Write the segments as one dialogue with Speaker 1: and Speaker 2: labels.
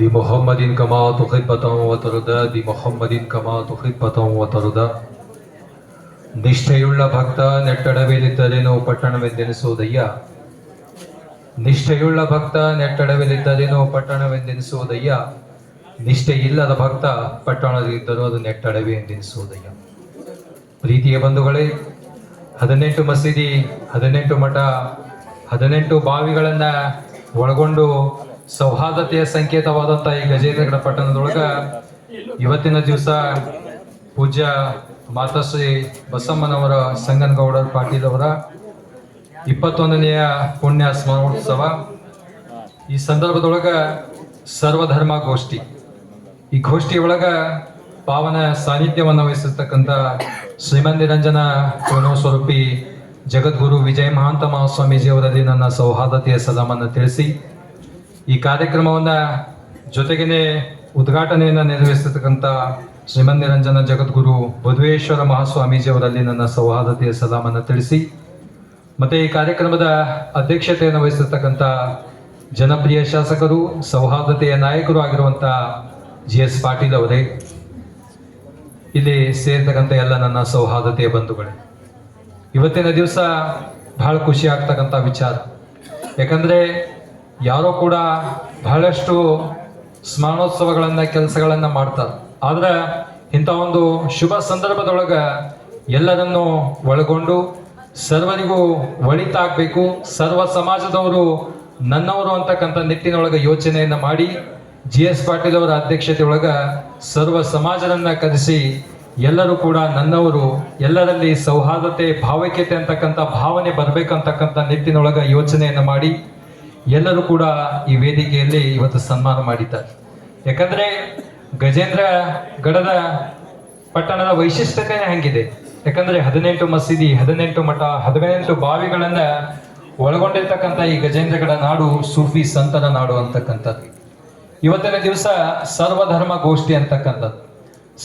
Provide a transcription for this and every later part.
Speaker 1: بمحمد كما تحب وترضى بمحمد كما تحب وترضى ನಿಷ್ಠೆಯುಳ್ಳ ಭಕ್ತ ನೆಟ್ಟಡವಿಲಿದ್ದರೇನು ಪಟ್ಟಣವೆಂದೆನಿಸುವುದಯ್ಯ ನಿಷ್ಠೆಯುಳ್ಳ ಭಕ್ತ ನೆಟ್ಟಡವಿಲಿದ್ದರೇನು ಪಟ್ಟಣವೆಂದೆನಿಸುವುದಯ್ಯ ನಿಷ್ಠೆ ಇಲ್ಲದ ಭಕ್ತ ಪಟ್ಟಣದಲ್ಲಿದ್ದರೂ ಅದು ನೆಟ್ಟಡವೆ ಎಂದೆನಿಸುವುದಯ್ಯ ಪ್ರೀತಿಯ ಬಂಧುಗಳೇ ಹದಿನೆಂಟು ಮಸೀದಿ ಹದಿನೆಂಟು ಮಠ ಹದಿನೆಂಟು ಬಾವಿಗಳನ್ನ ಒಳಗೊಂಡು ಸೌಹಾರ್ದತೆಯ ಸಂಕೇತವಾದಂಥ ಈ ಗಜೇಂದ್ರಗಡ ಪಟ್ಟಣದೊಳಗ ಇವತ್ತಿನ ದಿವಸ ಪೂಜ್ಯ ಮಾತಾಶ್ರೀ ಬಸಮ್ಮನವರ ಸಂಗನಗೌಡರ ಪಾಟೀಲ್ ಅವರ ಇಪ್ಪತ್ತೊಂದನೆಯ ಪುಣ್ಯ ಸ್ಮರಣೋತ್ಸವ. ಈ ಸಂದರ್ಭದೊಳಗ ಸರ್ವಧರ್ಮ ಗೋಷ್ಠಿ. ಈ ಗೋಷ್ಠಿಯೊಳಗ ಪಾವನ ಸಾನ್ನಿಧ್ಯವನ್ನು ವಹಿಸಿರ್ತಕ್ಕಂಥ ಶ್ರೀಮಂದಿರಂಜನ ಪೂರ್ಣ ಸ್ವರೂಪಿ ಜಗದ್ಗುರು ವಿಜಯ ಮಹಾಂತ ಮಹಾಸ್ವಾಮೀಜಿಯವರಲ್ಲಿ ನನ್ನ ಸೌಹಾರ್ದತೆಯ ಸಲಾಮನ್ನು ತಿಳಿಸಿ ಈ ಕಾರ್ಯಕ್ರಮವನ್ನ ಜೊತೆಗೇನೆ ಉದ್ಘಾಟನೆಯನ್ನು ನೆರವೇರಿಸತಕ್ಕಂಥ ಶ್ರೀಮನ್ ನಿರಂಜನ ಜಗದ್ಗುರು ಬುಧವೇಶ್ವರ ಮಹಾಸ್ವಾಮೀಜಿಯವರಲ್ಲಿ ನನ್ನ ಸೌಹಾರ್ದತೆಯ ಸಲಾಮನ್ನು ತಿಳಿಸಿ, ಮತ್ತು ಈ ಕಾರ್ಯಕ್ರಮದ ಅಧ್ಯಕ್ಷತೆಯನ್ನು ವಹಿಸಿರ್ತಕ್ಕಂಥ ಜನಪ್ರಿಯ ಶಾಸಕರು, ಸೌಹಾರ್ದತೆಯ ನಾಯಕರು ಆಗಿರುವಂಥ ಜಿ ಎಸ್ ಪಾಟೀಲ್ ಅವರೇ, ಇಲ್ಲಿ ಸೇರ್ತಕ್ಕಂಥ ಎಲ್ಲ ನನ್ನ ಸೌಹಾರ್ದತೆಯ ಬಂಧುಗಳೇ. ಇವತ್ತಿನ ದಿವಸ ಬಹಳ ಖುಷಿ ಆಗ್ತಕ್ಕಂಥ ವಿಚಾರ. ಯಾಕಂದ್ರೆ ಯಾರೋ ಕೂಡ ಬಹಳಷ್ಟು ಸ್ಮರಣೋತ್ಸವಗಳನ್ನ, ಕೆಲಸಗಳನ್ನ ಮಾಡ್ತಾರೆ. ಆದ್ರೆ ಇಂಥ ಒಂದು ಶುಭ ಸಂದರ್ಭದೊಳಗ ಎಲ್ಲರನ್ನು ಒಳಗೊಂಡು ಸರ್ವರಿಗೂ ಒಳಿತಾಗಬೇಕು, ಸರ್ವ ಸಮಾಜದವರು ನನ್ನವರು ಅಂತಕ್ಕಂಥ ನಿಟ್ಟಿನೊಳಗ ಯೋಚನೆಯನ್ನ ಮಾಡಿ, ಜಿ ಎಸ್ ಪಾಟೀಲ್ ಅವರ ಅಧ್ಯಕ್ಷತೆ ಒಳಗ ಸರ್ವ ಸಮಾಜರನ್ನ ಕರೆಸಿ, ಎಲ್ಲರೂ ಕೂಡ ನನ್ನವರು, ಎಲ್ಲರಲ್ಲಿ ಸೌಹಾರ್ದತೆ, ಭಾವೈಕ್ಯತೆ ಅಂತಕ್ಕಂಥ ಭಾವನೆ ಬರಬೇಕಂತಕ್ಕಂಥ ನಿಟ್ಟಿನೊಳಗ ಯೋಚನೆಯನ್ನು ಮಾಡಿ ಎಲ್ಲರೂ ಕೂಡ ಈ ವೇದಿಕೆಯಲ್ಲಿ ಇವತ್ತು ಸನ್ಮಾನ ಮಾಡಿದ್ದಾರೆ. ಯಾಕಂದ್ರೆ ಗಜೇಂದ್ರ ಗಡದ ಪಟ್ಟಣದ ವೈಶಿಷ್ಟ್ಯತೆನೇ ಹಂಗಿದೆ. ಯಾಕಂದ್ರೆ ಹದಿನೆಂಟು ಮಸೀದಿ, ಹದಿನೆಂಟು ಮಠ, ಹದಿನೆಂಟು ಬಾವಿಗಳನ್ನ ಒಳಗೊಂಡಿರ್ತಕ್ಕಂಥ ಈ ಗಜೇಂದ್ರಗಡ ನಾಡು ಸೂಫಿ ಸಂತನ ನಾಡು ಅಂತಕ್ಕಂಥದ್ದು. ಇವತ್ತಿನ ದಿವಸ ಸರ್ವಧರ್ಮ ಗೋಷ್ಠಿ ಅಂತಕ್ಕಂಥದ್ದು.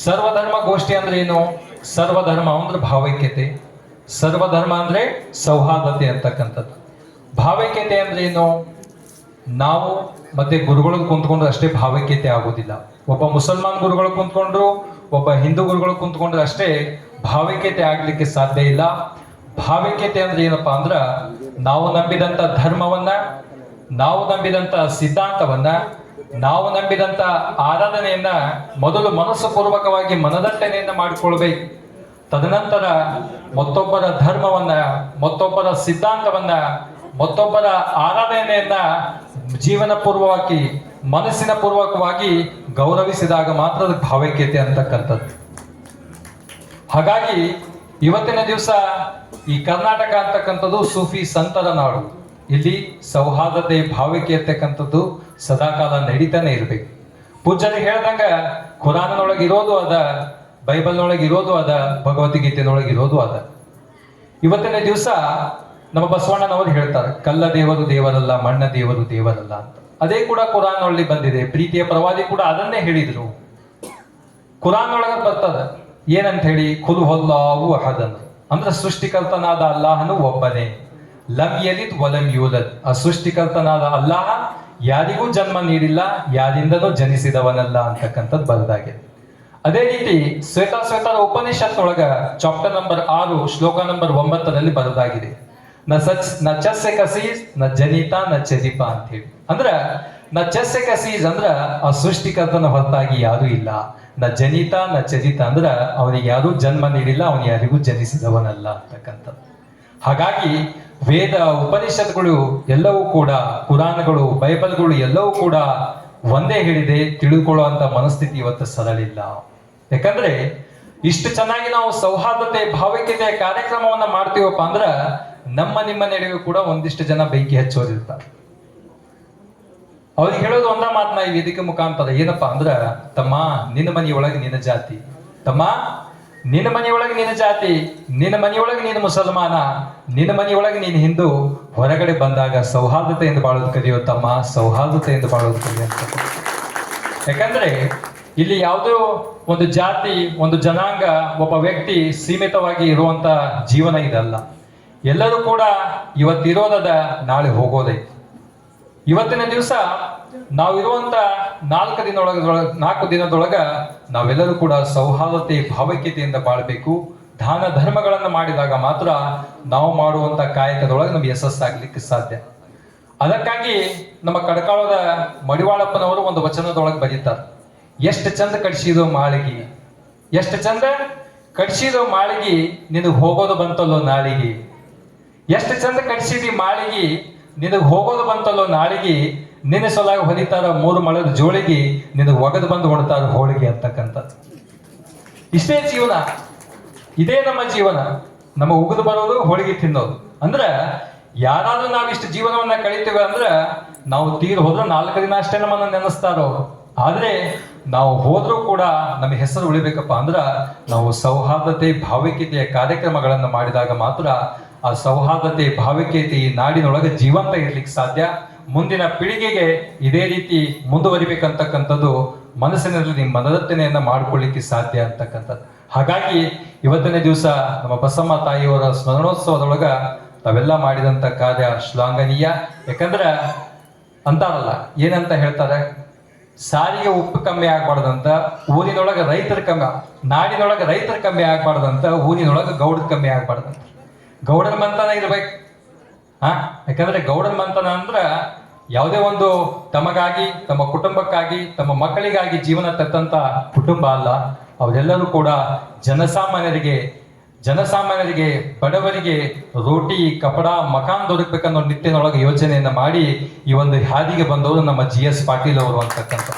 Speaker 1: ಸರ್ವಧರ್ಮ ಗೋಷ್ಠಿ ಅಂದ್ರೆ ಏನು? ಸರ್ವಧರ್ಮ ಅಂದ್ರೆ ಭಾವೈಕ್ಯತೆ. ಸರ್ವಧರ್ಮ ಅಂದ್ರೆ ಸೌಹಾರ್ದತೆ ಅಂತಕ್ಕಂಥದ್ದು. ಭಾವೈಕ್ಯತೆ ಅಂದ್ರೆ ಏನು? ನಾವು ಮತ್ತೆ ಗುರುಗಳು ಕುಂತ್ಕೊಂಡು ಅಷ್ಟೇ ಭಾವೈಕ್ಯತೆ ಆಗೋದಿಲ್ಲ. ಒಬ್ಬ ಮುಸಲ್ಮಾನ್ ಗುರುಗಳು ಕುಂತ್ಕೊಂಡ್ರು ಒಬ್ಬ ಹಿಂದೂ ಗುರುಗಳು ಕುಂತ್ಕೊಂಡ್ರೆ ಅಷ್ಟೇ ಭಾವೈಕ್ಯತೆ ಆಗ್ಲಿಕ್ಕೆ ಸಾಧ್ಯ ಇಲ್ಲ. ಭಾವೈಕ್ಯತೆ ಅಂದ್ರೆ ಏನಪ್ಪಾ ಅಂದ್ರ ನಾವು ನಂಬಿದಂತ ಧರ್ಮವನ್ನ, ನಾವು ನಂಬಿದಂತ ಸಿದ್ಧಾಂತವನ್ನ, ನಾವು ನಂಬಿದಂತ ಆರಾಧನೆಯನ್ನ ಮೊದಲು ಮನಸ್ಸು ಪೂರ್ವಕವಾಗಿ ಮನದಟ್ಟಣೆಯನ್ನ ಮಾಡಿಕೊಳ್ಬೇಕು. ತದನಂತರ ಮತ್ತೊಬ್ಬರ ಧರ್ಮವನ್ನ, ಮತ್ತೊಬ್ಬರ ಸಿದ್ಧಾಂತವನ್ನ, ಮತ್ತೊಬ್ಬರ ಆರಾಧನೆಯನ್ನ ಜೀವನ ಪೂರ್ವವಾಗಿ ಮನಸ್ಸಿನ ಪೂರ್ವಕವಾಗಿ ಗೌರವಿಸಿದಾಗ ಮಾತ್ರ ಅದಕ್ಕೆ ಭಾವೈಕ್ಯತೆ ಅಂತಕ್ಕಂಥದ್ದು. ಹಾಗಾಗಿ ಇವತ್ತಿನ ದಿವಸ ಈ ಕರ್ನಾಟಕ ಅಂತಕ್ಕಂಥದ್ದು ಸೂಫಿ ಸಂತರ ನಾಡು. ಇಲ್ಲಿ ಸೌಹಾರ್ದತೆ ಭಾವೈಕ್ಯ ಇರ್ತಕ್ಕಂಥದ್ದು ಸದಾಕಾಲ ನಡೀತಾನೆ ಇರಬೇಕು. ಪೂಜ್ಯರು ಹೇಳ್ದಂಗ ಖುರಾನ್ನೊಳಗೆ ಇರೋದು ಅದ, ಬೈಬಲ್ನೊಳಗೆ ಇರೋದು ಅದ, ಭಗವದ್ಗೀತೆನೊಳಗೆ ಇರೋದು ಅದ. ಇವತ್ತಿನ ದಿವಸ ನಮ್ಮ ಬಸವಣ್ಣನವರು ಹೇಳ್ತಾರೆ, ಕಲ್ಲ ದೇವರು ದೇವರಲ್ಲ, ಮಣ್ಣ ದೇವರು ದೇವರಲ್ಲ ಅಂತ. ಅದೇ ಕೂಡ ಕುರಾನ್ ಒಳ್ಳಿ ಬಂದಿದೆ. ಪ್ರೀತಿಯ ಪ್ರವಾದಿ ಕೂಡ ಅದನ್ನೇ ಹೇಳಿದ್ರು. ಕುರಾನ್ ಒಳಗ ಬರ್ತದ ಏನಂತ ಹೇಳಿ ಖುಲ್ ಹೊಲ್ಲಾವು ಅಹದನ್. ಅಂದ್ರು ಸೃಷ್ಟಿಕರ್ತನಾದ ಅಲ್ಲಾಹನು ಒಬ್ಬನೇ. ಲಮ್ ಯಲಿದ್ ವಲಂ ಯೂಲದ್. ಆ ಸೃಷ್ಟಿಕರ್ತನಾದ ಅಲ್ಲಾಹ ಯಾರಿಗೂ ಜನ್ಮ ನೀಡಿಲ್ಲ, ಯಾರಿಂದನೂ ಜನಿಸಿದವನಲ್ಲ ಅಂತಕ್ಕಂಥದ್ದು ಬರದಾಗಿದೆ. ಅದೇ ರೀತಿ ಶ್ವೇತಾ ಶ್ವೇತಾರ ಉಪನಿಷತ್ನೊಳಗ ಚಾಪ್ಟರ್ ನಂಬರ್ ಆರು, ಶ್ಲೋಕ ನಂಬರ್ ಒಂಬತ್ತರಲ್ಲಿ ಬರೆದಾಗಿದೆ. ನ ಸಚ್, ನ ಚಸ್ಸೆ ಕಸೀಸ್ನ ಜನಿತ ನ ಚರಿಪ ಅಂತೇಳಿ ಅಂದ್ರ, ನ ಚಸ್ಸೆ ಕಸೀಸ್ ಅಂದ್ರ ಆ ಸೃಷ್ಟಿಕರ್ತನ ಹೊರತಾಗಿ ಯಾರು ಇಲ್ಲ. ನ ಜನಿತ, ನ ಚರಿತ ಅಂದ್ರ ಅವನಿಗೆ ಯಾರು ಜನ್ಮ ನೀಡಿಲ್ಲ, ಅವನು ಯಾರಿಗೂ ಜನಿಸಿದವನಲ್ಲ ಅಂತಕ್ಕಂಥದ್ದು. ಹಾಗಾಗಿ ವೇದ ಉಪನಿಷತ್ಗಳು ಎಲ್ಲವೂ ಕೂಡ, ಪುರಾಣಗಳು, ಬೈಬಲ್ಗಳು ಎಲ್ಲವೂ ಕೂಡ ಒಂದೇ ಹೇಳಿದೆ ತಿಳಿದುಕೊಳ್ಳುವಂತ ಮನಸ್ಥಿತಿ ಇವತ್ತು ಸರಳಿಲ್ಲ. ಯಾಕಂದ್ರೆ, ಇಷ್ಟು ಚೆನ್ನಾಗಿ ನಾವು ಸೌಹಾರ್ದತೆ, ಭಾವೈಕ್ಯತೆಯ ಕಾರ್ಯಕ್ರಮವನ್ನ ಮಾಡ್ತೀವಪ್ಪ ಅಂದ್ರ ನಮ್ಮ ನಿಮ್ಮ ನಡುವೆ ಕೂಡ ಒಂದಿಷ್ಟು ಜನ ಬೆಂಕಿ ಹಚ್ಚೋದಿರ್ತಾರೆ ಅವ್ರಿಗೆ ಹೇಳೋದು ಒಂದ ಮಾತನ್ನ ಈ ವೇದಿಕೆ ಮುಖಾಂತರ, ಏನಪ್ಪಾ ಅಂದ್ರ, ತಮ್ಮ ನಿನ್ನ ಮನೆಯೊಳಗೆ ನಿನ್ನ ಜಾತಿ. ತಮ್ಮ ನಿನ್ನ ಮನೆಯೊಳಗೆ ನಿನ್ನ ಜಾತಿ, ನಿನ್ನ ಮನೆಯೊಳಗೆ ನೀನು ಮುಸಲ್ಮಾನ, ನಿನ್ನ ಮನೆಯೊಳಗೆ ನೀನು ಹಿಂದೂ, ಹೊರಗಡೆ ಬಂದಾಗ ಸೌಹಾರ್ದತೆಯಿಂದ ಬಾಳೋದು ಕಲಿಯೋ ತಮ್ಮ ಸೌಹಾರ್ದತೆಯಿಂದ ಬಾಳೋದು ಕಲಿಯೋ ಯಾಕಂದ್ರೆ, ಇಲ್ಲಿ ಯಾವುದೋ ಒಂದು ಜಾತಿ, ಒಂದು ಜನಾಂಗ, ಒಬ್ಬ ವ್ಯಕ್ತಿ ಸೀಮಿತವಾಗಿ ಇರುವಂತ ಜೀವನ ಇದಲ್ಲ ಎಲ್ಲರೂ ಕೂಡ ಇವತ್ತಿರೋದದ ನಾಳೆ ಹೋಗೋದೈತಿ ಇವತ್ತಿನ ದಿವಸ ನಾವಿರುವಂತ ನಾಲ್ಕು ದಿನದೊಳಗ ನಾಲ್ಕು ದಿನದೊಳಗ ನಾವೆಲ್ಲರೂ ಕೂಡ ಸೌಹಾರ್ದತೆ, ಭಾವೈಕ್ಯತೆಯಿಂದ ಬಾಳ್ಬೇಕು. ದಾನ ಧರ್ಮಗಳನ್ನ ಮಾಡಿದಾಗ ಮಾತ್ರ ನಾವು ಮಾಡುವಂತ ಕಾಯಕದೊಳಗೆ ನಮ್ಗೆ ಯಶಸ್ಸಾಗ್ಲಿಕ್ಕೆ ಸಾಧ್ಯ. ಅದಕ್ಕಾಗಿ ನಮ್ಮ ಕಡಕಾಳದ ಮಡಿವಾಳಪ್ಪನವರು ಒಂದು ವಚನದೊಳಗೆ ಬರೀತಾರೆ. ಎಷ್ಟು ಚಂದ ಕಡಿಸಿದ ಮಾಳಿಗೆ, ಎಷ್ಟು ಚಂದ ಕಡಿಸಿದ ಮಾಳಿಗೆ ನಿನಗೆ ಹೋಗೋದು ಬಂತಲ್ಲೋ ನಾಳಿಗೆ. ಎಷ್ಟು ಚಂದ ಕಟ್ಸಿದಿ ಮಾಳಿಗೆ? ನಿನಗೆ ಹೋಗೋದು ಬಂತಲ್ಲೋ ನಾಳಿಗೆ? ನಿನ್ನ ಸೊಲಾಗ ಹೊಲಿತಾರ ಮೂರು ಮಳದ ಜೋಳಿಗೆ? ನಿನಗೆ ಒಗದು ಬಂದು ಹೊಡ್ತಾರ ಹೋಳಿಗೆ ಅಂತಕ್ಕಂಥದ್ದು ಇಷ್ಟೇ ಜೀವನ. ಇದೇ ನಮ್ಮ ಜೀವನ. ನಮ್ಮ ಉಗಿದು ಬರೋದು, ಹೋಳಿಗೆ ತಿನ್ನೋದು. ಅಂದ್ರೆ, ಯಾರಾದ್ರೂ ನಾವು ಇಷ್ಟು ಜೀವನವನ್ನ ಕಳಿತೀವಿ ಅಂದ್ರ, ನಾವು ತೀರ್ ಹೋದ್ರೆ ನಾಲ್ಕು ದಿನ ಅಷ್ಟೇ ನಮ್ಮನ್ನ ನೆನೆಸ್ತಾರೋ ಆದ್ರೆ, ನಾವು ಹೋದ್ರೂ ಕೂಡ ನಮ್ಮ ಹೆಸರು ಉಳಿಬೇಕಪ್ಪ ಅಂದ್ರ, ನಾವು ಸೌಹಾರ್ದತೆ, ಭಾವೈಕ್ಯತೆಯ ಕಾರ್ಯಕ್ರಮಗಳನ್ನು ಮಾಡಿದಾಗ ಮಾತ್ರ ಆ ಸೌಹಾರ್ದತೆ, ಭಾವಿಕತೆ ಈ ನಾಡಿನೊಳಗೆ ಜೀವಂತ ಇರ್ಲಿಕ್ಕೆ ಸಾಧ್ಯ. ಮುಂದಿನ ಪೀಳಿಗೆಗೆ ಇದೇ ರೀತಿ ಮುಂದುವರಿಬೇಕಂತಕ್ಕಂಥದ್ದು ಮನಸ್ಸಿನಲ್ಲಿ ನಿಮ್ಮ ಮನದತ್ತನೆಯನ್ನು ಮಾಡ್ಕೊಳ್ಳಿಕ್ಕೆ ಸಾಧ್ಯ ಅಂತಕ್ಕಂಥದ್ದು. ಹಾಗಾಗಿ ಇವತ್ತನೇ ದಿವಸ ನಮ್ಮ ಬಸಮ್ಮ ತಾಯಿಯವರ ಸ್ಮರಣೋತ್ಸವದೊಳಗ ತಾವೆಲ್ಲ ಮಾಡಿದಂತ ಕಾರ್ಯ ಶ್ಲಾಘನೀಯ. ಯಾಕಂದ್ರೆ ಅಂತಾರಲ್ಲ, ಏನಂತ ಹೇಳ್ತಾರೆ? ಸಾರಿಗೆ ಉಪ್ಪು ಕಮ್ಮಿ ಆಗ್ಬಾರ್ದಂತ, ಊರಿನೊಳಗೆ ರೈತರ ಕಮ್ಮಿ, ನಾಡಿನೊಳಗೆ ರೈತರ ಕಮ್ಮಿ ಆಗ್ಬಾರ್ದಂತ, ಊರಿನೊಳಗೆ ಗೌಡ ಕಮ್ಮಿ ಆಗ್ಬಾರ್ದಂತ. ಗೌಡರ ಮಂತನ ಇರ್ಬೇಕು. ಹಾ? ಯಾಕಂದ್ರೆ ಗೌಡನ ಮಂತನ ಅಂದ್ರ ಯಾವುದೇ ಒಂದು ತಮಗಾಗಿ, ತಮ್ಮ ಕುಟುಂಬಕ್ಕಾಗಿ, ತಮ್ಮ ಮಕ್ಕಳಿಗಾಗಿ ಜೀವನ ತತ್ತಂತ ಕುಟುಂಬ ಅಲ್ಲ. ಅವರೆಲ್ಲರೂ ಕೂಡ ಜನಸಾಮಾನ್ಯರಿಗೆ ಜನಸಾಮಾನ್ಯರಿಗೆ, ಬಡವರಿಗೆ ರೋಟಿ, ಕಪಡ, ಮಕಾನ್ ದೊರಕಬೇಕನ್ನೋ ನಿಟ್ಟಿನೊಳಗೆ ಯೋಜನೆಯನ್ನು ಮಾಡಿ ಈ ಒಂದು ಹಾದಿಗೆ ಬಂದವರು ನಮ್ಮ ಜಿ ಎಸ್ ಪಾಟೀಲ್ ಅವರು ಅಂತಕ್ಕಂಥ.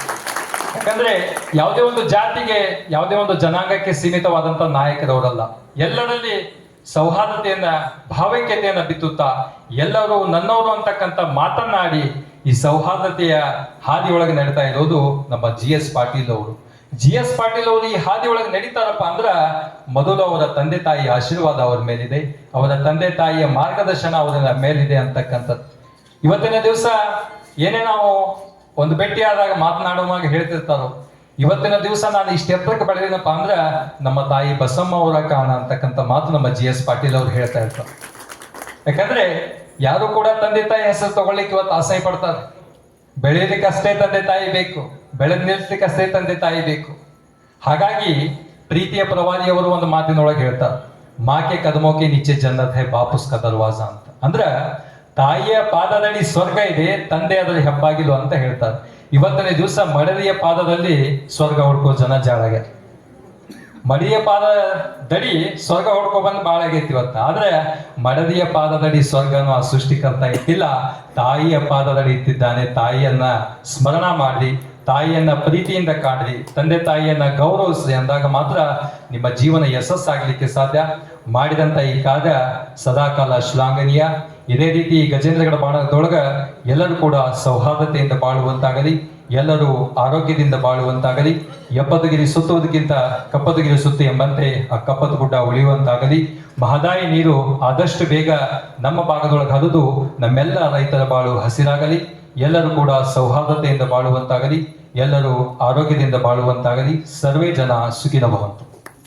Speaker 1: ಯಾಕಂದ್ರೆ ಯಾವುದೇ ಒಂದು ಜಾತಿಗೆ, ಯಾವುದೇ ಒಂದು ಜನಾಂಗಕ್ಕೆ ಸೀಮಿತವಾದಂತ ನಾಯಕರವರಲ್ಲ. ಎಲ್ಲರಲ್ಲಿ ಸೌಹಾರ್ದತೆಯನ್ನ, ಭಾವೈಕ್ಯತೆಯನ್ನ ಬಿತ್ತುತ್ತಾ ಎಲ್ಲರೂ ನನ್ನವರು ಅಂತಕ್ಕಂಥ ಮಾತನ್ನಾಡಿ ಈ ಸೌಹಾರ್ದತೆಯ ಹಾದಿಯೊಳಗೆ ನಡೀತಾ ಇರೋದು ನಮ್ಮ ಜಿ ಎಸ್ ಪಾಟೀಲ್ ಅವರು. ಜಿ ಎಸ್ ಪಾಟೀಲ್ ಅವರು ಈ ಹಾದಿಯೊಳಗೆ ನಡೀತಾರಪ್ಪ ಅಂದ್ರ ಮೊದಲು ಅವರ ತಂದೆ ತಾಯಿಯ ಆಶೀರ್ವಾದ ಅವರ ಮೇಲಿದೆ, ಅವರ ತಂದೆ ತಾಯಿಯ ಮಾರ್ಗದರ್ಶನ ಅವರ ಮೇಲಿದೆ ಅಂತಕ್ಕಂಥದ್ದು. ಇವತ್ತಿನ ದಿವಸ ಏನೇ ನಾವು ಒಂದು ಭೇಟಿಯಾದಾಗ ಮಾತನಾಡುವಾಗ ಹೇಳ್ತಿರ್ತಾರೋ ಇವತ್ತಿನ ದಿವಸ ನಾನು ಇಷ್ಟ ಎತ್ತರಕ್ಕೆ ಬೆಳೆದಿನಪ್ಪ ಅಂದ್ರ ನಮ್ಮ ತಾಯಿ ಬಸಮ್ಮ ಅವರ ಕಾರಣ ಅಂತಕ್ಕಂಥ ಮಾತು ನಮ್ಮ ಜಿ ಎಸ್ ಪಾಟೀಲ್ ಅವ್ರು ಹೇಳ್ತಾ ಇರ್ತಾರೆ ಯಾಕಂದ್ರೆ ಯಾರು ಕೂಡ ತಂದೆ ತಾಯಿ ಹೆಸರು ತಗೊಳ್ಳಿಕ್ಕೆ ಇವತ್ತು ಆಸೆ ಪಡ್ತಾರೆ. ಬೆಳೆಯಲಿಕ್ಕೆ ಅಷ್ಟೇ ತಂದೆ ತಾಯಿ ಬೇಕು, ಬೆಳೆದ್ ನಿಲ್ಸ್ಲಿಕ್ಕೆ ಅಷ್ಟೇ ತಂದೆ ತಾಯಿ ಬೇಕು. ಹಾಗಾಗಿ ಪ್ರೀತಿಯ ಪ್ರವಾದಿಯವರು ಒಂದು ಮಾತಿನೊಳಗೆ ಹೇಳ್ತಾರೆ, ಮಾಕೆ ಕದಮೋಕೆ ನಿಚ್ಚೆ ಜನ್ನತ್ ಹೇ ಬಾಪುಸ್ ಕ ದರ್ವಾಜ ಅಂತ. ಅಂದ್ರ ತಾಯಿಯ ಪಾದದಡಿ ಸ್ವರ್ಗ ಇದೆ, ತಂದೆ ಅದರಲ್ಲಿ ಹೆಬ್ಬಾಗಿಲು ಅಂತ ಹೇಳ್ತಾರೆ. ಇವತ್ತನೇ ದಿವಸ ಮಡರಿಯ ಪಾದದಲ್ಲಿ ಸ್ವರ್ಗ ಹುಡ್ಕೋ ಜನ ಜಾಳಾಗೆ ಮಡಿಯ ಪಾದ ದಡಿ ಸ್ವರ್ಗ ಹೊಡ್ಕೊ ಬಂದು ಬಾಳ ಆಗೈತಿ ಇವತ್ತು. ಆದ್ರೆ ಮಡದಿಯ ಪಾದದಡಿ ಸ್ವರ್ಗನು ಆ ಸೃಷ್ಟಿಕರ್ತ ಇಟ್ಟಿಲ್ಲ. ತಾಯಿಯ ಪಾದದಡಿ ಇಟ್ಟಿದ್ದಾನೆ. ತಾಯಿಯನ್ನ ಸ್ಮರಣ ಮಾಡಿ ತಾಯಿಯನ್ನ ಪ್ರೀತಿಯಿಂದ ಕಾಡ್ರಿ ತಂದೆ ತಾಯಿಯನ್ನ ಗೌರವಿಸ್ರಿ ಅಂದಾಗ ಮಾತ್ರ ನಿಮ್ಮ ಜೀವನ ಯಶಸ್ಸಾಗಲಿಕ್ಕೆ ಸಾಧ್ಯ. ಮಾಡಿದಂತ ಈ ಕಾರ್ಯ ಸದಾಕಾಲ ಶ್ಲಾಘನೀಯ. ಇದೇ ರೀತಿ ಗಜೇಂದ್ರಗಡ ಬಾಣದೊಳಗ ಎಲ್ಲರೂ ಕೂಡ ಸೌಹಾರ್ದತೆಯಿಂದ ಬಾಳುವಂತಾಗಲಿ, ಎಲ್ಲರೂ ಆರೋಗ್ಯದಿಂದ ಬಾಳುವಂತಾಗಲಿ ಎಪ್ಪದಗಿರಿ ಸುತ್ತುವುದಕ್ಕಿಂತ ಕಪ್ಪದಗಿರಿ ಸುತ್ತು ಎಂಬಂತೆ ಆ ಕಪ್ಪದ ಗುಡ್ಡ ಉಳಿಯುವಂತಾಗಲಿ. ಮಹದಾಯಿ ನೀರು ಆದಷ್ಟು ಬೇಗ ನಮ್ಮ ಭಾಗದೊಳಗೆ ಹರಿದು ನಮ್ಮೆಲ್ಲ ರೈತರ ಬಾಳು ಹಸಿರಾಗಲಿ, ಎಲ್ಲರೂ ಕೂಡ ಸೌಹಾರ್ದತೆಯಿಂದ ಬಾಳುವಂತಾಗಲಿ, ಎಲ್ಲರೂ ಆರೋಗ್ಯದಿಂದ ಬಾಳುವಂತಾಗಲಿ. ಸರ್ವೇ ಜನ ಸುಖಿನ ಭವಂತು.